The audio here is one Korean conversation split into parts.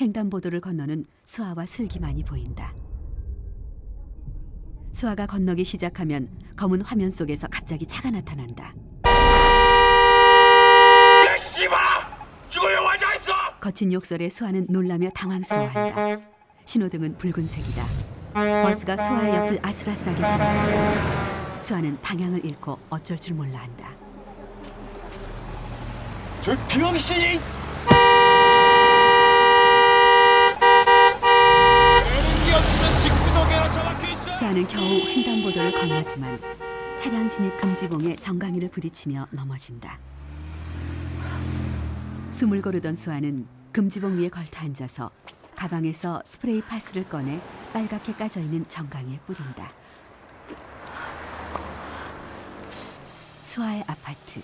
횡단보도를 건너는 수아와 슬기만이 보인다. 수아가 건너기 시작하면 검은 화면 속에서 갑자기 차가 나타난다. 야 씨발! 있어! 거친 욕설에 수아는 놀라며 당황스러워한다. 신호등은 붉은색이다. 버스가 수아의 옆을 아슬아슬하게 지나간다. 수아는 방향을 잃고 어쩔 줄 몰라 한다. 저 병신이! 에는이었으면 직구석에나 수아는 겨우 횡단보도를 건너지만 차량 진입 금지봉에 정강이를 부딪히며 넘어진다. 숨을 고르던 수아는 금지봉 위에 걸터 앉아서 가방에서 스프레이 파스를 꺼내 빨갛게 까져 있는 정강이에 뿌린다. 수아의 아파트.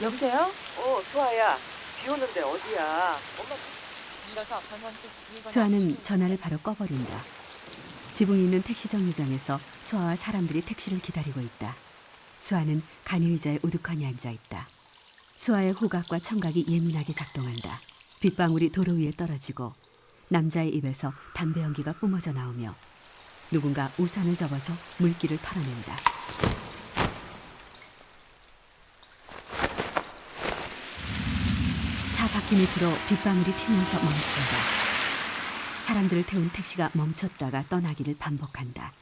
여보세요? 어, 수아야. 비 오는데 어디야? 엄마 수아는 전화를 바로 꺼버린다. 지붕이 있는 택시 정류장에서 수아와 사람들이 택시를 기다리고 있다. 수아는 간이 의자에 우두커니 앉아 있다. 수아의 후각과 청각이 예민하게 작동한다. 빗방울이 도로 위에 떨어지고 남자의 입에서 담배 연기가 뿜어져 나오며 누군가 우산을 접어서 물기를 털어낸다. 차 바퀴 밑으로 빗방울이 튀면서 멈춘다. 사람들을 태운 택시가 멈췄다가 떠나기를 반복한다.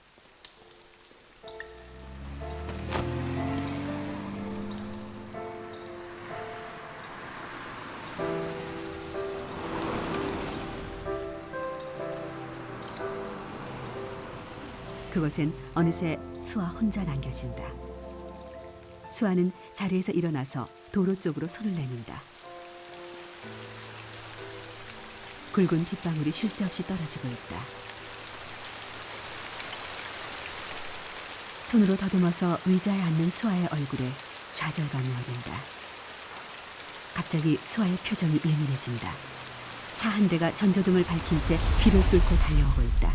그곳엔 어느새 수아 혼자 남겨진다. 수아는 자리에서 일어나서 도로 쪽으로 손을 내민다. 굵은 빗방울이 쉴 새 없이 떨어지고 있다. 손으로 더듬어서 의자에 앉는 수아의 얼굴에 좌절감이 어린다. 갑자기 수아의 표정이 예민해진다. 차 한 대가 전조등을 밝힌 채 비를 뚫고 달려오고 있다.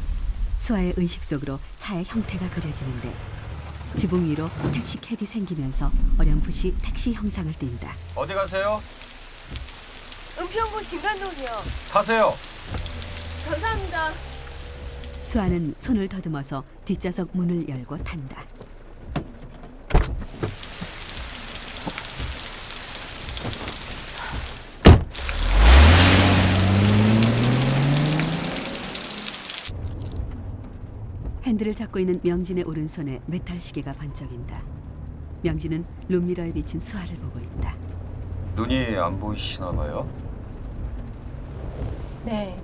수아의 의식 속으로 차의 형태가 그려지는데 지붕 위로 택시 캡이 생기면서 어렴풋이 택시 형상을 띈다. 어디 가세요? 은평구 진간동이요. 타세요. 감사합니다. 수아는 손을 더듬어서 뒷좌석 문을 열고 탄다. 핸들을 잡고 있는 명진의 오른손에 메탈 시계가 반짝인다. 명진은 룸미러에 비친 수아를 보고 있다. 눈이 안 보이시나 봐요. 네.